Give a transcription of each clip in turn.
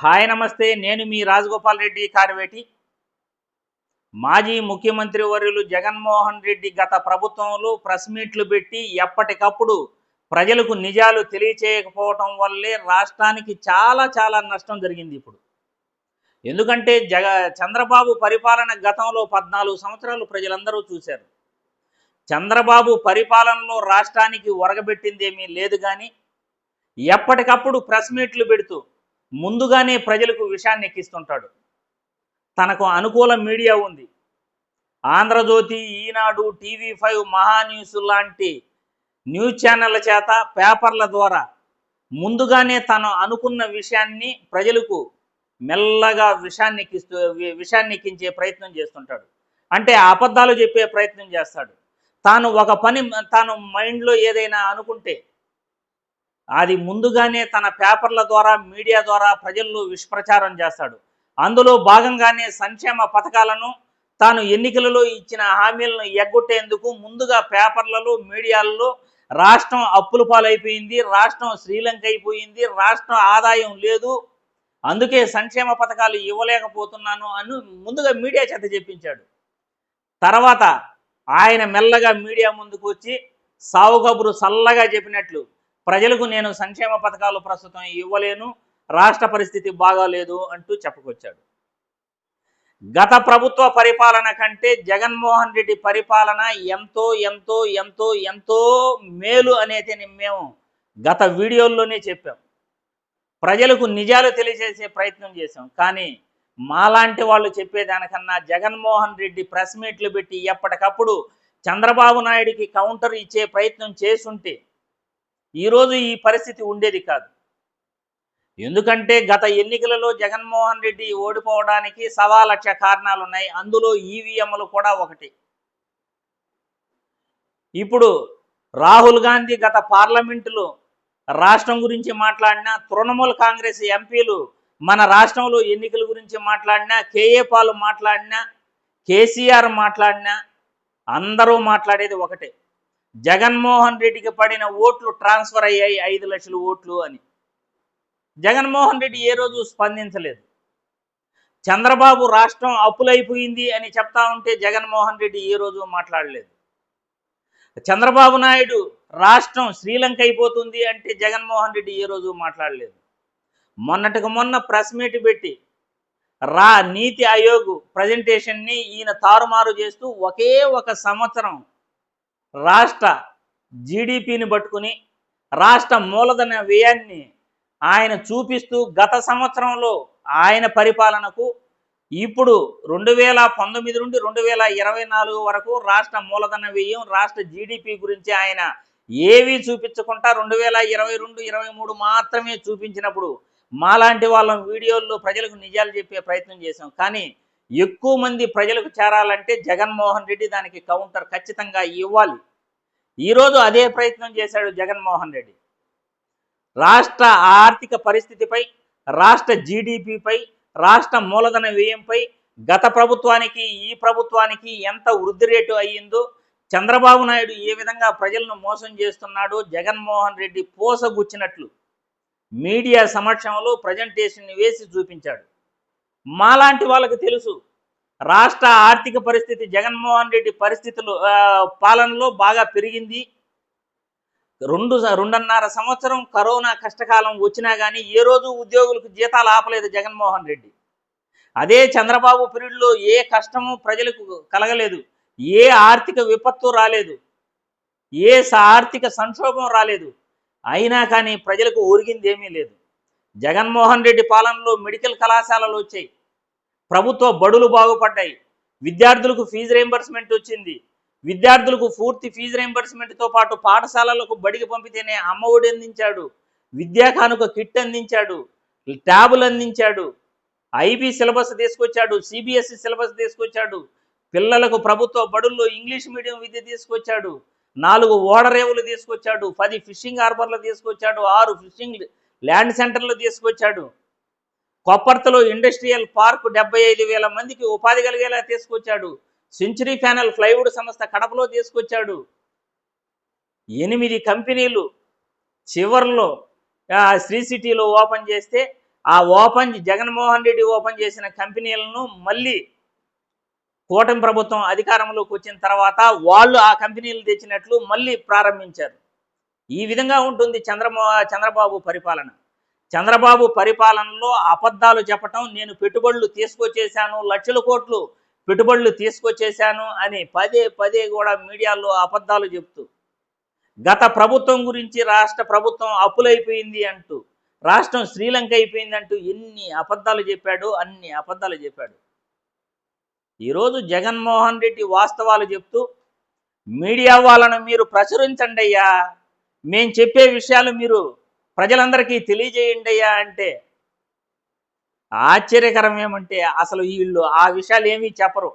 Hi నమస్తే నేను మీ రాజగోపాల్ రెడ్డి కార్వేటి. మాజీ ముఖ్యమంత్రి వర్యులు జగన్మోహన్ రెడ్డి గత ప్రభుత్వంలో ప్రెస్ మీట్లు పెట్టి ఎప్పటికప్పుడు ప్రజలకు నిజాలు తెలియచేయకపోవటం వల్లే రాష్ట్రానికి చాలా చాలా నష్టం జరిగింది ఇప్పుడు. ఎందుకంటే జగ చంద్రబాబు పరిపాలన గతంలో పద్నాలుగు సంవత్సరాలు ప్రజలందరూ చూశారు. చంద్రబాబు పరిపాలనలో రాష్ట్రానికి ఒరగబెట్టిందేమీ లేదు కానీ ఎప్పటికప్పుడు ప్రెస్ మీట్లు పెడుతూ ముందుగానే ప్రజలకు విషయాన్ని ఎక్కిస్తుంటాడు. తనకు అనుకూల మీడియా ఉంది. ఆంధ్రజ్యోతి ఈనాడు టీవీ ఫైవ్ మహాన్యూస్ లాంటి న్యూస్ ఛానళ్ళ చేత పేపర్ల ద్వారా ముందుగానే తను అనుకున్న విషయాన్ని ప్రజలకు మెల్లగా విషాన్ని ఎక్కిస్తూ వి- ఎక్కించే ప్రయత్నం చేస్తుంటాడు. అంటే అబద్ధాలు చెప్పే ప్రయత్నం చేస్తాడు. తాను ఒక పని తాను మైండ్లో ఏదైనా అనుకుంటే అది ముందుగానే తన పేపర్ల ద్వారా మీడియా ద్వారా ప్రజల్లో విష్ప్రచారం చేస్తాడు. అందులో భాగంగానే సంక్షేమ పథకాలను తాను ఎన్నికలలో ఇచ్చిన హామీలను ఎగ్గొట్టేందుకు ముందుగా పేపర్లలో మీడియాలలో రాష్ట్రం అప్పుల పాలైపోయింది రాష్ట్రం శ్రీలంక అయిపోయింది రాష్ట్రం ఆదాయం లేదు అందుకే సంక్షేమ పథకాలు ఇవ్వలేకపోతున్నాను అని ముందుగా మీడియా చేత చెప్పించాడు. తర్వాత ఆయన మెల్లగా మీడియా ముందుకు వచ్చి సావు కబురు సల్లగా చెప్పినట్లు ప్రజలకు నేను సంక్షేమ పథకాలు ప్రస్తుతం ఇవ్వలేను రాష్ట్ర పరిస్థితి బాగాలేదు అంటూ చెప్పుకొచ్చాడు. గత ప్రభుత్వ పరిపాలన కంటే జగన్మోహన్ రెడ్డి పరిపాలన ఎంతో ఎంతో ఎంతో ఎంతో మేలు అనేది మేము గత వీడియోల్లోనే చెప్పాం. ప్రజలకు నిజాలు తెలియజేసే ప్రయత్నం చేశాం. కానీ మాలాంటి వాళ్ళు చెప్పేదానికన్నా జగన్మోహన్ రెడ్డి ప్రెస్ మీట్లు పెట్టి ఎప్పటికప్పుడు చంద్రబాబు నాయుడికి కౌంటర్ ఇచ్చే ప్రయత్నం చేసుంటే ఈరోజు ఈ పరిస్థితి ఉండేది కాదు. ఎందుకంటే గత ఎన్నికలలో జగన్మోహన్ రెడ్డి ఓడిపోవడానికి సవా లక్ష కారణాలు ఉన్నాయి. అందులో ఈవీఎంలు కూడా ఒకటి. ఇప్పుడు రాహుల్ గాంధీ గత పార్లమెంటులో రాష్ట్రం గురించి మాట్లాడినా తృణమూల్ కాంగ్రెస్ ఎంపీలు మన రాష్ట్రంలో ఎన్నికల గురించి మాట్లాడినా కేఏ పాలు మాట్లాడినా కేసీఆర్ మాట్లాడినా అందరూ మాట్లాడేది ఒకటే. జగన్మోహన్ రెడ్డికి పడిన ఓట్లు ట్రాన్స్ఫర్ అయ్యాయి ఐదు లక్షల ఓట్లు అని. జగన్మోహన్ రెడ్డి ఏ రోజు స్పందించలేదు. చంద్రబాబు రాష్ట్రం అప్పులైపోయింది అని చెప్తా ఉంటే జగన్మోహన్ రెడ్డి ఏ రోజు మాట్లాడలేదు. చంద్రబాబు నాయుడు రాష్ట్రం శ్రీలంక అయిపోతుంది అంటే జగన్మోహన్ రెడ్డి ఏ రోజు మాట్లాడలేదు. మొన్నటికి మొన్న ప్రెస్ మీట్ పెట్టి రా నీతి ఆయోగ్ ప్రజెంటేషన్ని ఈయన తారుమారు చేస్తూ ఒకే ఒక సంవత్సరం రాష్ట్ర జీడిపిని పట్టుకుని రాష్ట్ర మూలధన వ్యయాన్ని ఆయన చూపిస్తూ గత సంవత్సరంలో ఆయన పరిపాలనకు ఇప్పుడు రెండు వేల పంతొమ్మిది నుండి రెండు వేల ఇరవై నాలుగు వరకు రాష్ట్ర మూలధన వ్యయం రాష్ట్ర జీడిపి గురించి ఆయన ఏవీ చూపించకుండా రెండు వేల ఇరవై రెండు ఇరవై మూడు మాత్రమే చూపించినప్పుడు మాలాంటి వాళ్ళం వీడియోల్లో ప్రజలకు నిజాలు చెప్పే ప్రయత్నం చేశాం. కానీ ఎక్కువ మంది ప్రజలకు చేరాలంటే జగన్మోహన్ రెడ్డి దానికి కౌంటర్ ఖచ్చితంగా ఇవ్వాలి. ఈరోజు అదే ప్రయత్నం చేశాడు జగన్మోహన్ రెడ్డి. రాష్ట్ర ఆర్థిక పరిస్థితిపై రాష్ట్ర జీడిపిపై రాష్ట్ర మూలధన వ్యయంపై గత ప్రభుత్వానికి ఈ ప్రభుత్వానికి ఎంత వృద్ధి రేటు అయ్యిందో చంద్రబాబు నాయుడు ఏ విధంగా ప్రజలను మోసం చేస్తున్నాడో జగన్మోహన్ రెడ్డి పోసగుచ్చినట్లు మీడియా సమక్షంలో ప్రజెంటేషన్ వేసి చూపించాడు. మాలాంటి వాళ్ళకి తెలుసు. రాష్ట్ర ఆర్థిక పరిస్థితి జగన్మోహన్ రెడ్డి పరిస్థితులు పాలనలో బాగా పెరిగింది. రెండు రెండున్నర సంవత్సరం కరోనా కష్టకాలం వచ్చినా కానీ ఏ రోజు ఉద్యోగులకు జీతాలు ఆపలేదు జగన్మోహన్ రెడ్డి. అదే చంద్రబాబు పీరియడ్లో ఏ కష్టము ప్రజలకు కలగలేదు. ఏ ఆర్థిక విపత్తు రాలేదు. ఏ ఆర్థిక సంక్షోభం రాలేదు. అయినా కానీ ప్రజలకు ఒరిగింది ఏమీ లేదు. జగన్మోహన్ రెడ్డి పాలనలో మెడికల్ కళాశాలలు వచ్చాయి. ప్రభుత్వ బడులు బాగుపడ్డాయి. విద్యార్థులకు ఫీజు రీంబర్స్మెంట్ వచ్చింది. విద్యార్థులకు పూర్తి ఫీజు రీంబర్స్మెంట్తో పాటు పాఠశాలలకు బడికి పంపితేనే అమ్మఒడి అందించాడు. విద్యా కానుక కిట్ అందించాడు. ట్యాబులు అందించాడు. ఐబీ సిలబస్ తీసుకొచ్చాడు. సిబిఎస్ఈ సిలబస్ తీసుకొచ్చాడు. పిల్లలకు ప్రభుత్వ బడుల్లో ఇంగ్లీష్ మీడియం విద్య తీసుకొచ్చాడు. నాలుగు ఓడరేవులు తీసుకొచ్చాడు. పది ఫిషింగ్ హార్బర్లు తీసుకొచ్చాడు. ఆరు ఫిషింగ్ ల్యాండ్ సెంటర్లు తీసుకొచ్చాడు. కొప్పర్తలో ఇండస్ట్రియల్ పార్క్ డెబ్బై ఐదు వేల మందికి ఉపాధి కలిగేలా తీసుకొచ్చాడు. సెంచరీ ప్యానల్ ప్లైవుడ్ సంస్థ కడపలో తీసుకొచ్చాడు. ఎనిమిది కంపెనీలు చివర్లో శ్రీ సిటీలో ఓపెన్ చేస్తే ఆ ఓపెన్ జగన్మోహన్ రెడ్డి ఓపెన్ చేసిన కంపెనీలను మళ్ళీ కూటమి ప్రభుత్వం అధికారంలోకి వచ్చిన తర్వాత వాళ్ళు ఆ కంపెనీలు తెచ్చినట్లు మళ్ళీ ప్రారంభించారు. ఈ విధంగా ఉంటుంది చంద్రమో చంద్రబాబు పరిపాలన. చంద్రబాబు పరిపాలనలో అబద్ధాలు చెప్పటం నేను పెట్టుబడులు తీసుకొచ్చేసాను లక్షల కోట్లు పెట్టుబడులు తీసుకొచ్చేసాను అని పదే పదే కూడా మీడియాలో అబద్ధాలు చెప్తూ గత ప్రభుత్వం గురించి రాష్ట్ర ప్రభుత్వం అప్పులైపోయింది అంటూ రాష్ట్రం శ్రీలంక అయిపోయింది అంటూ ఎన్ని అబద్ధాలు చెప్పాడు అన్ని అబద్ధాలు చెప్పాడు. ఈరోజు జగన్మోహన్ రెడ్డి వాస్తవాలు చెప్తూ మీడియా వాళ్ళను మీరు ప్రచురించండి అయ్యా. మేం చెప్పే విషయాలు మీరు ప్రజలందరికీ తెలియజేయండి అయ్యా అంటే ఆశ్చర్యకరం ఏమంటే అసలు వీళ్ళు ఆ విషయాలు ఏమీ చెప్పరు.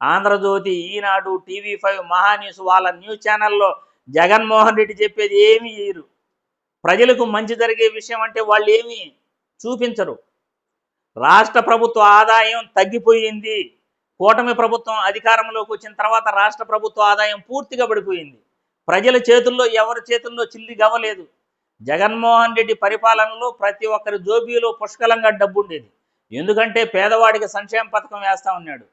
ఆంధ్రజ్యోతి ఈనాడు టీవీ ఫైవ్ మహాన్యూస్ వాళ్ళ న్యూస్ ఛానల్లో జగన్మోహన్ రెడ్డి చెప్పేది ఏమీ ఇయ్యరు ప్రజలకు మంచి జరిగే విషయం అంటే వాళ్ళు ఏమీ చూపించరు. రాష్ట్ర ప్రభుత్వ ఆదాయం తగ్గిపోయింది. కూటమి ప్రభుత్వం అధికారంలోకి వచ్చిన తర్వాత రాష్ట్ర ప్రభుత్వ ఆదాయం పూర్తిగా పడిపోయింది. ప్రజల చేతుల్లో ఎవరి చేతుల్లో చిల్లి గవ్వలేదు. జగన్మోహన్ రెడ్డి పరిపాలనలో ప్రతి ఒక్కరి జోబీలో పుష్కలంగా డబ్బు ఉండేది ఎందుకంటే పేదవాడికి సంక్షేమ పథకం వేస్తూ ఉన్నాడు.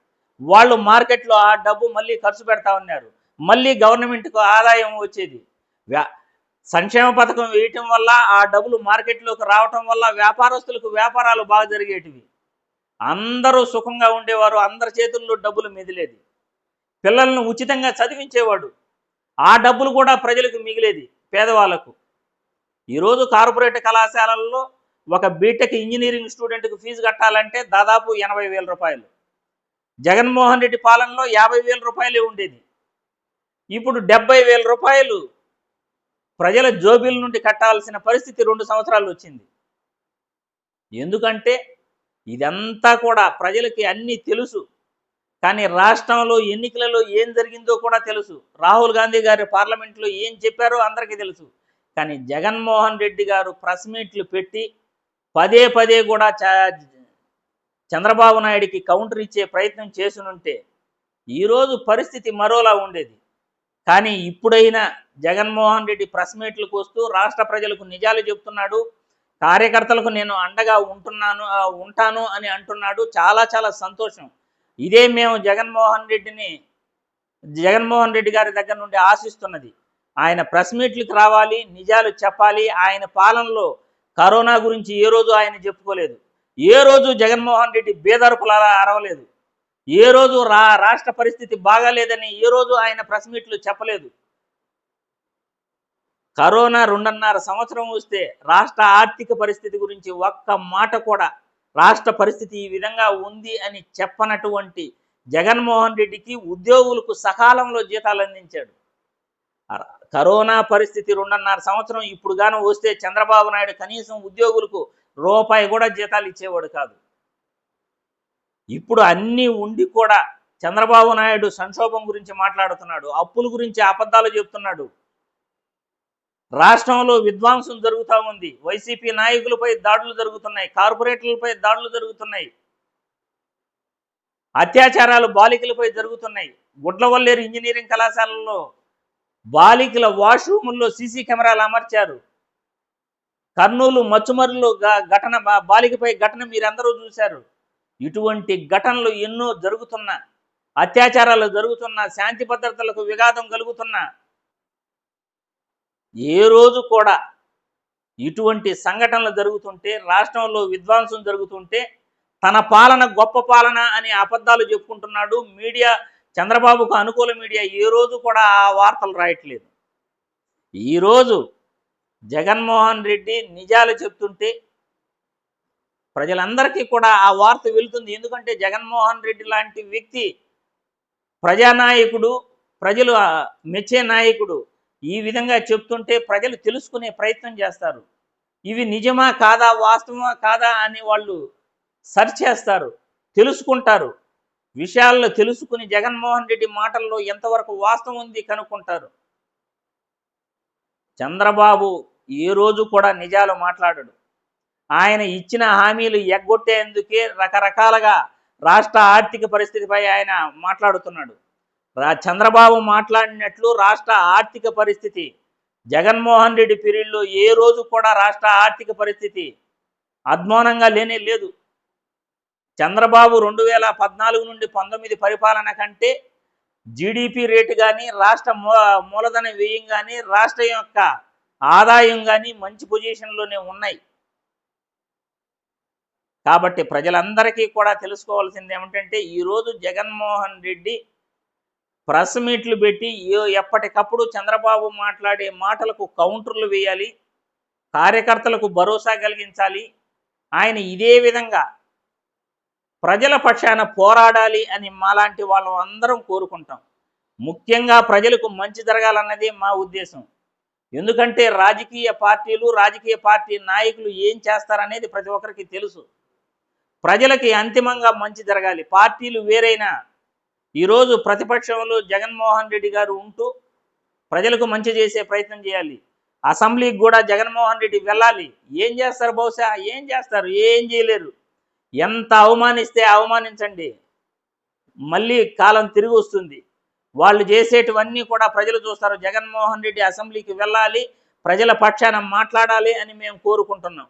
వాళ్ళు మార్కెట్లో ఆ డబ్బు మళ్ళీ ఖర్చు పెడతా ఉన్నారు. మళ్ళీ గవర్నమెంట్కు ఆదాయం వచ్చేది. వ్యా- సంక్షేమ పథకం వేయటం వల్ల ఆ డబ్బులు మార్కెట్లోకి రావటం వల్ల వ్యాపారస్తులకు వ్యాపారాలు బాగా జరిగేటివి. అందరూ సుఖంగా ఉండేవారు. అందరి చేతుల్లో డబ్బులు మిగిలేది పిల్లలను ఉచితంగా చదివించేవాడు. ఆ డబ్బులు కూడా ప్రజలకు మిగిలేది పేదవాళ్ళకు ఈరోజు కార్పొరేట్ కళాశాలల్లో ఒక బీటెక్ ఇంజనీరింగ్ స్టూడెంట్కి ఫీజు కట్టాలంటే దాదాపు ఎనభై వేల రూపాయలు. జగన్మోహన్ రెడ్డి పాలనలో యాభై వేల రూపాయలే ఉండేది. ఇప్పుడు డెబ్బై వేల రూపాయలు ప్రజల జోబీల నుండి కట్టాల్సిన పరిస్థితి రెండు సంవత్సరాలు వచ్చింది. ఎందుకంటే ఇదంతా కూడా ప్రజలకి అన్నీ తెలుసు. కానీ రాష్ట్రంలో ఎన్నికలలో ఏం జరిగిందో కూడా తెలుసు. రాహుల్ గాంధీ గారి పార్లమెంట్లో ఏం చెప్పారో అందరికీ తెలుసు. కానీ జగన్మోహన్ రెడ్డి గారు ప్రెస్ మీట్లు పెట్టి పదే పదే కూడా చ- చంద్రబాబు నాయుడికి కౌంటర్ ఇచ్చే ప్రయత్నం చేసునుంటే ఈరోజు పరిస్థితి మరోలా ఉండేది. కానీ ఇప్పుడైనా జగన్మోహన్ రెడ్డి ప్రెస్ మీట్లకు వస్తూ రాష్ట్ర ప్రజలకు నిజాలు చెప్తున్నాడు. కార్యకర్తలకు నేను అండగా ఉంటున్నాను ఉంటాను అని అంటున్నాడు. చాలా చాలా సంతోషం. ఇదే మేము జగన్మోహన్ రెడ్డిని జగన్మోహన్ రెడ్డి గారి దగ్గర నుండి ఆశిస్తున్నది. ఆయన ప్రెస్ మీట్లకు రావాలి నిజాలు చెప్పాలి. ఆయన పాలనలో కరోనా గురించి ఏ రోజు ఆయన చెప్పుకోలేదు. ఏ రోజు జగన్మోహన్ రెడ్డి బేదరుపులా అరవలేదు. ఏ రోజు రా రాష్ట్ర పరిస్థితి బాగాలేదని ఏ రోజు ఆయన ప్రెస్ మీట్లు చెప్పలేదు. కరోనా రెండున్నర సంవత్సరం వస్తే రాష్ట్ర ఆర్థిక పరిస్థితి గురించి ఒక్క మాట కూడా రాష్ట్ర పరిస్థితి ఈ విధంగా ఉంది అని చెప్పనటువంటి జగన్మోహన్ రెడ్డికి ఉద్యోగులకు సకాలంలో జీతాలు అందించాడు. కరోనా పరిస్థితి రెండున్నర సంవత్సరం ఇప్పుడు గాను వస్తే చంద్రబాబు నాయుడు కనీసం ఉద్యోగులకు రూపాయి కూడా జీతాలు ఇచ్చేవాడు కాదు. ఇప్పుడు అన్నీ ఉండి కూడా చంద్రబాబు నాయుడు సంక్షోభం గురించి మాట్లాడుతున్నాడు అప్పుల గురించి అబద్ధాలు చెప్తున్నాడు. రాష్ట్రంలో విధ్వంసం జరుగుతూ ఉంది వైసీపీ నాయకులపై దాడులు జరుగుతున్నాయి కార్పొరేటర్లపై దాడులు జరుగుతున్నాయి. అత్యాచారాలు బాలికలపై జరుగుతున్నాయి. గుడ్లవల్లేరు ఇంజనీరింగ్ కళాశాలలో బాలికల వాష్రూముల్లో సీసీ కెమెరాలు అమర్చారు. కర్నూలు మచ్చుమర్రులు ఘటన బాలికపై ఘటన మీరందరూ చూశారు. ఇటువంటి ఘటనలు ఎన్నో జరుగుతున్నా అత్యాచారాలు జరుగుతున్నా శాంతి భద్రతలకు విఘాతం కలుగుతున్నా ఏ రోజు కూడా ఇటువంటి సంఘటనలు జరుగుతుంటే రాష్ట్రంలో విధ్వంసం జరుగుతుంటే తన పాలన గొప్ప పాలన అని అబద్ధాలు చెప్పుకుంటున్నాడు. మీడియా చంద్రబాబుకు అనుకూల మీడియా ఏ రోజు కూడా ఆ వార్తలు రాయట్లేదు. ఈరోజు జగన్మోహన్ రెడ్డి నిజాలు చెప్తుంటే ప్రజలందరికీ కూడా ఆ వార్త వెళుతుంది. ఎందుకంటే జగన్మోహన్ రెడ్డి లాంటి వ్యక్తి ప్రజానాయకుడు ప్రజలు మెచ్చే నాయకుడు ఈ విధంగా చెప్తుంటే ప్రజలు తెలుసుకునే ప్రయత్నం చేస్తారు. ఇవి నిజమా కాదా వాస్తవమా కాదా అని వాళ్ళు సర్చ్ చేస్తారు తెలుసుకుంటారు. విషయాల్లో తెలుసుకుని జగన్మోహన్ రెడ్డి మాటల్లో ఎంతవరకు వాస్తవం ఉంది కనుక్కుంటారు. చంద్రబాబు ఏ రోజు కూడా నిజాలు మాట్లాడడు. ఆయన ఇచ్చిన హామీలు ఎగ్గొట్టేందుకే రకరకాలుగా రాష్ట్ర ఆర్థిక పరిస్థితిపై ఆయన మాట్లాడుతున్నాడు. రా చంద్రబాబు మాట్లాడినట్లు రాష్ట్ర ఆర్థిక పరిస్థితి జగన్మోహన్ రెడ్డి పీరియడ్లో ఏ రోజు కూడా రాష్ట్ర ఆర్థిక పరిస్థితి అధ్వానంగా లేనే లేదు. చంద్రబాబు రెండు వేల పద్నాలుగు నుండి పంతొమ్మిది పరిపాలన కంటే జీడిపి రేటు కానీ రాష్ట్ర మూ మూలధన వ్యయం కానీ రాష్ట్రం యొక్క ఆదాయం కానీ మంచి పొజిషన్లోనే ఉన్నాయి. కాబట్టి ప్రజలందరికీ కూడా తెలుసుకోవాల్సింది ఏమిటంటే ఈరోజు జగన్మోహన్ రెడ్డి ప్రెస్ మీట్లు పెట్టి ఎప్పటికప్పుడు చంద్రబాబు మాట్లాడే మాటలకు కౌంటర్లు వేయాలి కార్యకర్తలకు భరోసా కలిగించాలి. ఆయన ఇదే విధంగా ప్రజల పక్షాన పోరాడాలి అని మాలాంటి వాళ్ళం అందరం కోరుకుంటాం. ముఖ్యంగా ప్రజలకు మంచి జరగాలన్నదే మా ఉద్దేశం. ఎందుకంటే రాజకీయ పార్టీలు రాజకీయ పార్టీ నాయకులు ఏం చేస్తారనేది ప్రతి ఒక్కరికి తెలుసు. ప్రజలకి అంతిమంగా మంచి జరగాలి. పార్టీలు వేరైనా ఈరోజు ప్రతిపక్షంలో జగన్మోహన్ రెడ్డి గారు ఉంటూ ప్రజలకు మంచి చేసే ప్రయత్నం చేయాలి. అసెంబ్లీకి కూడా జగన్మోహన్ రెడ్డి వెళ్ళాలి. ఏం చేస్తారు బహుశా? ఏం చేస్తారు? ఏం చేయలేరు. ఎంత అవమానిస్తే అవమానించండి. మళ్ళీ కాలం తిరిగి వస్తుంది. వాళ్ళు చేసేటివన్నీ కూడా ప్రజలు చూస్తారు. జగన్మోహన్ రెడ్డి అసెంబ్లీకి వెళ్ళాలి ప్రజల పక్షాన మాట్లాడాలి అని మేము కోరుకుంటున్నాం.